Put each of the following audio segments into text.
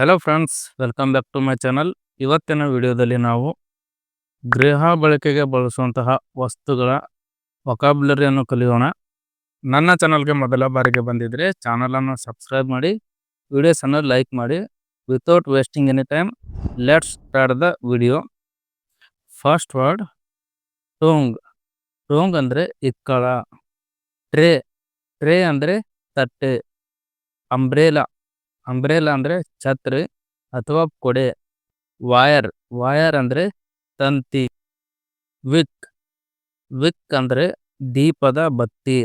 Hello friends welcome back to my channel ಇವತ್ತಿನ ವಿಡಿಯೋದಲ್ಲಿ ನಾವು ಗೃಹ ಬಳಕೆಗೆ ಬಳಸುವಂತಹ ವಸ್ತುಗಳ ವೊಕಾಬ್ಯುಲರಿಯನ್ನು ಕಲಿಯೋಣ. ನನ್ನ ಚಾನಲ್ಗೆ ಮೊದಲ ಬಾರಿಗೆ ಬಂದಿದ್ರೆ ಚಾನಲನ್ನು ಸಬ್ಸ್ಕ್ರೈಬ್ ಮಾಡಿ ವಿಡಿಯೋಸನ್ನು ಲೈಕ್ ಮಾಡಿ. Without wasting any time let's start the video first word tong tong ಅಂದರೆ ಇಕ್ಕಳ. ಟ್ರೇ ಟ್ರೇ ಅಂದರೆ ತಟ್ಟೆ. ಅಂಬ್ರೇಲಾ ಅಂಬ್ರೇಲಾ ಅಂದ್ರೆ ಛತ್ರಿ ಅಥವಾ ಕೊಡೆ, ವಾಯರ್ ವಾಯರ್ ಅಂದ್ರೆ ತಂತಿ, ವಿಕ್ ವಿಕ್ ಅಂದ್ರೆ ದೀಪದ ಬತ್ತಿ.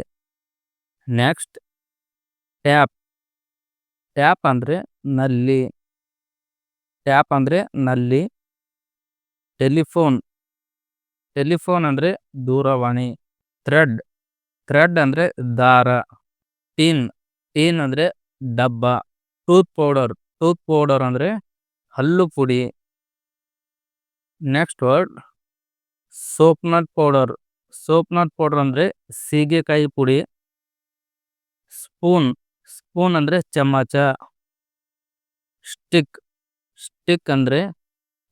ನೆಕ್ಸ್ಟ್, ಟ್ಯಾಪ್ ಟ್ಯಾಪ್ ಅಂದ್ರೆ ನಲ್ಲಿ, ಟ್ಯಾಪ್ ಅಂದ್ರೆ ನಲ್ಲಿ, ಟೆಲಿಫೋನ್ ಟೆಲಿಫೋನ್ ಅಂದ್ರೆ ದೂರವಾಣಿ, ಥ್ರೆಡ್ ಥ್ರೆಡ್ ಅಂದ್ರೆ ದಾರ, ಟೀನ್ ಟೀನ್ ಅಂದ್ರೆ ಡಬ್ಬ. ಟೂತ್ ಪೌಡರ್ ಟೂತ್ ಪೌಡರ್ ಅಂದರೆ ಹಲ್ಲು ಪುಡಿ. Next word soap soapnut powder. Soap soapnut powder ಅಂದರೆ ಸೀಗೆಕಾಯಿ ಪುಡಿ. ಸ್ಪೂನ್ ಸ್ಪೂನ್ ಅಂದರೆ ಚಮಚ. ಸ್ಟಿಕ್ ಸ್ಟಿಕ್ ಅಂದರೆ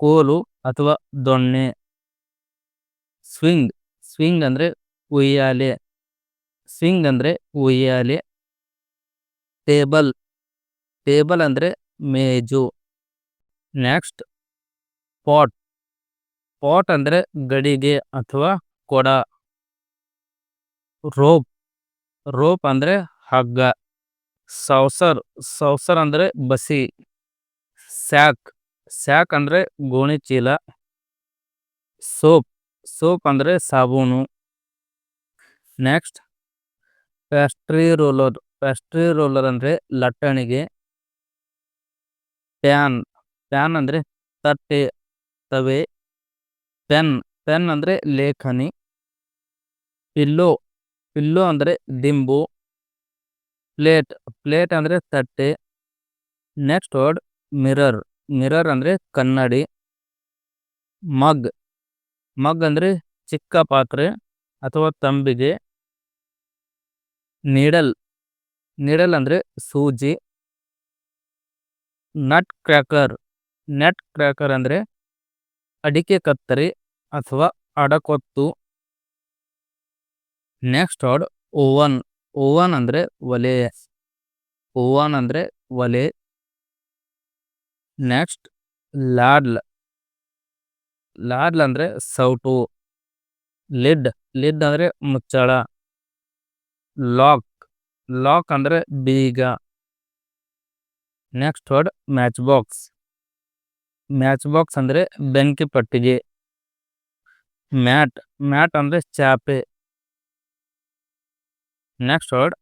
ಕೋಲು ಅಥವಾ ದೊಣ್ಣೆ. ಸ್ವಿಂಗ್ ಸ್ವಿಂಗ್ ಅಂದರೆ ಉಯ್ಯಾಲೆ. ಸ್ವಿಂಗ್ ಅಂದರೆ ಉಯ್ಯಾಲೆ. ಟೇಬಲ್. ಟೇಬಲ್ ಅಂದರೆ ಮೇಜು. Next, pot. ಪಾಟ್ ಅಂದರೆ ಗಡಿಗೆ ಅಥವಾ ಕೊಡ. ರೋಪ್. ರೋಪ್ ಅಂದರೆ ಹಗ್ಗ. ಸೌಸರ್ ಸೌಸರ್ ಅಂದರೆ ಬಸಿ. ಸ್ಯಾಕ್. ಸ್ಯಾಕ್ ಅಂದರೆ ಗೋಣಿ ಚೀಲ. ಸೋಪ್. ಸೋಪ್ ಅಂದರೆ ಸಾಬೂನು. Next pastry roller. Pastry roller ಅಂದರೆ ಲಟ್ಟಣಿಗೆ. ಪ್ಯಾನ್ ಪ್ಯಾನ್ ಅಂದರೆ ತಟ್ಟೆ, ತವೆ, ಪೆನ್ ಪೆನ್ ಅಂದರೆ ಲೇಖನಿ, ಪಿಲ್ಲೋ ಪಿಲ್ಲೋ ಅಂದರೆ ದಿಂಬು, ಪ್ಲೇಟ್ ಪ್ಲೇಟ್ ಅಂದರೆ ತಟ್ಟೆ, ನೆಕ್ಸ್ಟ್ ವರ್ಡ್ ಮಿರರ್ ಮಿರರ್ ಅಂದರೆ ಕನ್ನಡಿ, ಮಗ್ ಮಗ್ ಅಂದರೆ ಚಿಕ್ಕ ಪಾತ್ರೆ ಅಥವಾ ತಂಬಿಗೆ, ನೀಡಲ್ ನೀಡಲ್ ಅಂದರೆ ಸೂಜಿ. Nut cracker. ನೆಟ್ ಕ್ರ್ಯಾಕರ್ ಅಂದರೆ ಅಡಿಕೆ ಕತ್ತರಿ ಅಥವಾ ಅಡಕೊತ್ತು. Next word oven. ಓವನ್ ಅಂದರೆ ಒಲೆ. ಓವನ್ ಅಂದರೆ ಒಲೆ. ನೆಕ್ಸ್ಟ್ ಲಾಡ್ಲ್ ಲಾಡ್ಲ್ ಅಂದರೆ ಸೌಟು. ಲಿಡ್. ಲಿಡ್ ಅಂದರೆ ಮುಚ್ಚಳ. ಲಾಕ್. ಲಾಕ್ ಅಂದರೆ ಬೀಗ. Next word matchbox matchbox ಅಂದರೆ ಬೆಂಕಿ ಪಟ್ಟಿಗೆ. ಮ್ಯಾಟ್ ಮ್ಯಾಟ್ ಅಂದರೆ ಚಾಪೆ. ನೆಕ್ಸ್ಟ್ ವರ್ಡ್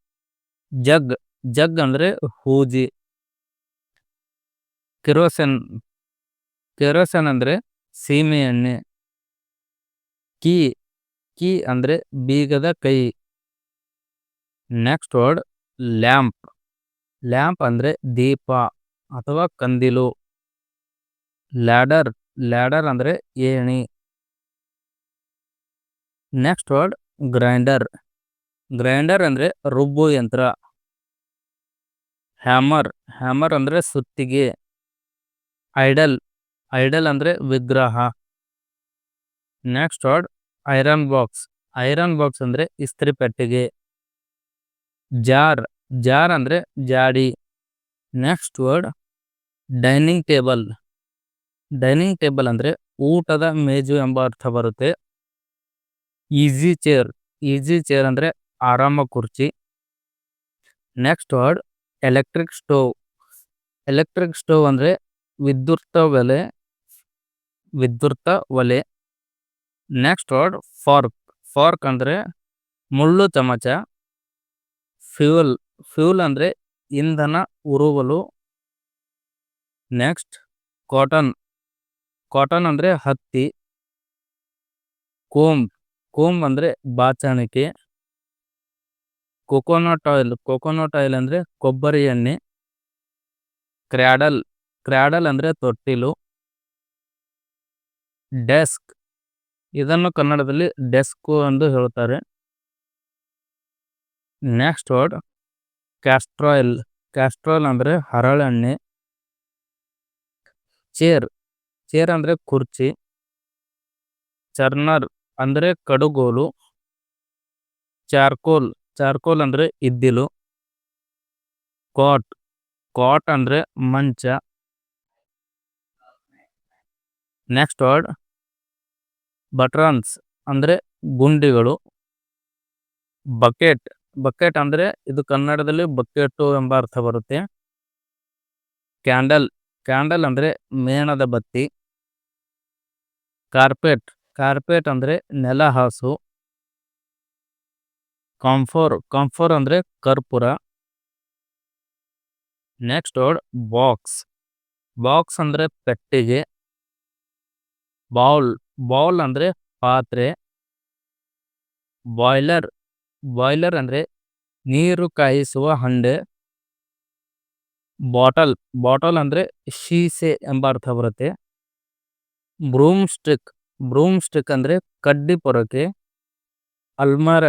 ಜಗ್. ಜಗ್ ಅಂದರೆ ಹೂಜಿ ಕೆರೋಸನ್ ಕೆರೋಸನ್ ಅಂದರೆ ಸೀಮೆ ಎಣ್ಣೆ. ಕೀ ಕೀ ಅಂದರೆ ಬೀಗದ ಕೈ. ನೆಕ್ಸ್ಟ್ ವರ್ಡ್ ಲ್ಯಾಂಪ್ ಲ್ಯಾಂಪ್ ಅಂದ್ರೆ ದೀಪ ಅಥವಾ ಕಂದಿಲು. ಲ್ಯಾಡರ್ ಲ್ಯಾಡರ್ ಅಂದ್ರೆ ಏಣಿ. Next word, grinder. ಗ್ರೈಂಡರ್ ಅಂದ್ರೆ ರುಬ್ಬು ಯಂತ್ರ. ಹ್ಯಾಮರ್ ಹ್ಯಾಮರ್ ಅಂದ್ರೆ ಸುತ್ತಿಗೆ. ಐಡಲ್ ಐಡಲ್ ಅಂದ್ರೆ ವಿಗ್ರಹ. Next word, iron box. Iron box ಅಂದ್ರೆ ಇಸ್ತ್ರಿ ಪೆಟ್ಟಿಗೆ. ಜಾರ್ ಜಾರ್ ಅಂದ್ರೆ ಜಾಡಿ. Next word, dining table. Dining table ಅಂದ್ರೆ ಊಟದ ಮೇಜು ಎಂಬ ಅರ್ಥ ಬರುತ್ತೆ. ಈಸಿ ಚೇರ್ ಈಸಿ ಚೇರ್ ಅಂದ್ರೆ ಆರಾಮ ಕುರ್ಚಿ. Next word, electric stove. Electric stove ಅಂದ್ರೆ ವಿದ್ಯುತ್ ಒಲೆ ವಿದ್ಯುತ್ ಒಲೆ. Next word, ಫಾರ್ಕ್. ಫಾರ್ಕ್ ಅಂದ್ರೆ ಮುಳ್ಳು ಚಮಚ ಫ್ಯೂಲ್ ಫ್ಯೂಲ್ ಅಂದರೆ ಇಂಧನ, ಉರುವಲು. Next, cotton. ಕಾಟನ್ ಅಂದರೆ ಹತ್ತಿ. ಕೋಮ್ ಕೋಮ್ ಅಂದರೆ ಬಾಚಾಣಿಕೆ. Coconut oil. ಕೊಕೊನಟ್ ಆಯಿಲ್ ಅಂದರೆ ಕೊಬ್ಬರಿ ಎಣ್ಣೆ. ಕ್ರ್ಯಾಡಲ್. ಕ್ರ್ಯಾಡಲ್ ಅಂದರೆ ತೊಟ್ಟಿಲು. ಡೆಸ್ಕ್. ಇದನ್ನು ಕನ್ನಡದಲ್ಲಿ ಡೆಸ್ಕು ಎಂದು ಹೇಳುತ್ತಾರೆ ನೆಕ್ಸ್ಟ್ ವರ್ಡ್. ಕ್ಯಾಸ್ಟ್ರಾಯಿಲ್ ಕ್ಯಾಸ್ಟ್ರಾಯಿಲ್ ಅಂದರೆ ಹರಳೆಣ್ಣೆ, ಚೇರ್ ಚೇರ್ ಅಂದರೆ ಕುರ್ಚಿ, ಚರ್ನರ್ ಅಂದರೆ ಕಡುಗೋಲು, ಚಾರ್ಕೋಲ್ ಚಾರ್ಕೋಲ್ ಅಂದರೆ ಇದ್ದಿಲು, ಕಾಟ್ ಕಾಟ್ ಅಂದರೆ ಮಂಚ. ನೆಕ್ಸ್ಟ್ ವರ್ಡ್ ಬಟ್ರನ್ಸ್ ಅಂದರೆ ಗುಂಡಿಗಳು ಬಕೆಟ್ ಬಕೆಟ್ ಅಂದ್ರೆ ಇದು ಕನ್ನಡದಲ್ಲಿ ಬಕೆಟು ಎಂಬ ಅರ್ಥ ಬರುತ್ತೆ. ಕ್ಯಾಂಡಲ್ ಕ್ಯಾಂಡಲ್ ಅಂದ್ರೆ ಮೇಣದ ಬತ್ತಿ. ಕಾರ್ಪೆಟ್ ಕಾರ್ಪೆಟ್ ಅಂದ್ರೆ ನೆಲ ಹಾಸು. ಕಾಂಫೋರ್ ಕಾಂಫೋರ್ ಅಂದ್ರೆ ಕರ್ಪೂರ. Next word box. ಬಾಕ್ಸ್ ಅಂದ್ರೆ ಪೆಟ್ಟಿಗೆ. ಬೌಲ್ ಬೌಲ್ ಅಂದ್ರೆ ಪಾತ್ರೆ. ಬಾಯ್ಲರ್ ಬಾಯ್ಲರ್ ಅಂದ್ರೆ ನೀರು ಕಾಯಿಸುವ ಹಂಡೆ. ಬಾಟಲ್ ಬಾಟಲ್ ಅಂದ್ರೆ ಶೀಸೆ ಎಂಬ ಅರ್ಥ ಬರುತ್ತೆ. ಬ್ರೂಮ್ ಸ್ಟಿಕ್ ಬ್ರೂಮ್ ಸ್ಟಿಕ್ ಅಂದ್ರೆ ಕಡ್ಡಿ ಪೊರಕೆ. ಅಲ್ಮಾರ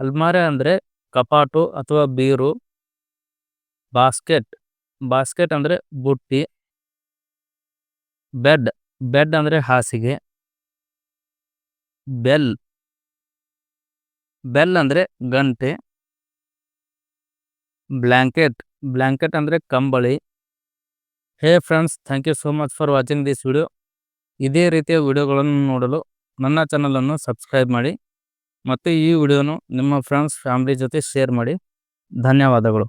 ಅಲ್ಮಾರ ಅಂದ್ರೆ ಕಪಾಟು ಅಥವಾ ಬೀರು. ಬಾಸ್ಕೆಟ್ ಬಾಸ್ಕೆಟ್ ಅಂದ್ರೆ ಬುಟ್ಟಿ. ಬೆಡ್ ಬೆಡ್ ಅಂದ್ರೆ ಹಾಸಿಗೆ. ಬೆಲ್ ಬೆಲ್ ಅಂದರೆ ಗಂಟೆ ಬ್ಲ್ಯಾಂಕೆಟ್ ಬ್ಲ್ಯಾಂಕೆಟ್ ಅಂದರೆ ಕಂಬಳಿ. Hey friends thank you so much for watching this video ಇದೇ ರೀತಿಯ ವಿಡಿಯೋಗಳನ್ನು ನೋಡಲು ನನ್ನ ಚಾನಲನ್ನು ಸಬ್ಸ್ಕ್ರೈಬ್ ಮಾಡಿ ಮತ್ತು ಈ ವಿಡಿಯೋನು ನಿಮ್ಮ ಫ್ರೆಂಡ್ಸ್ ಫ್ಯಾಮಿಲಿ ಜೊತೆ ಶೇರ್ ಮಾಡಿ. ಧನ್ಯವಾದಗಳು.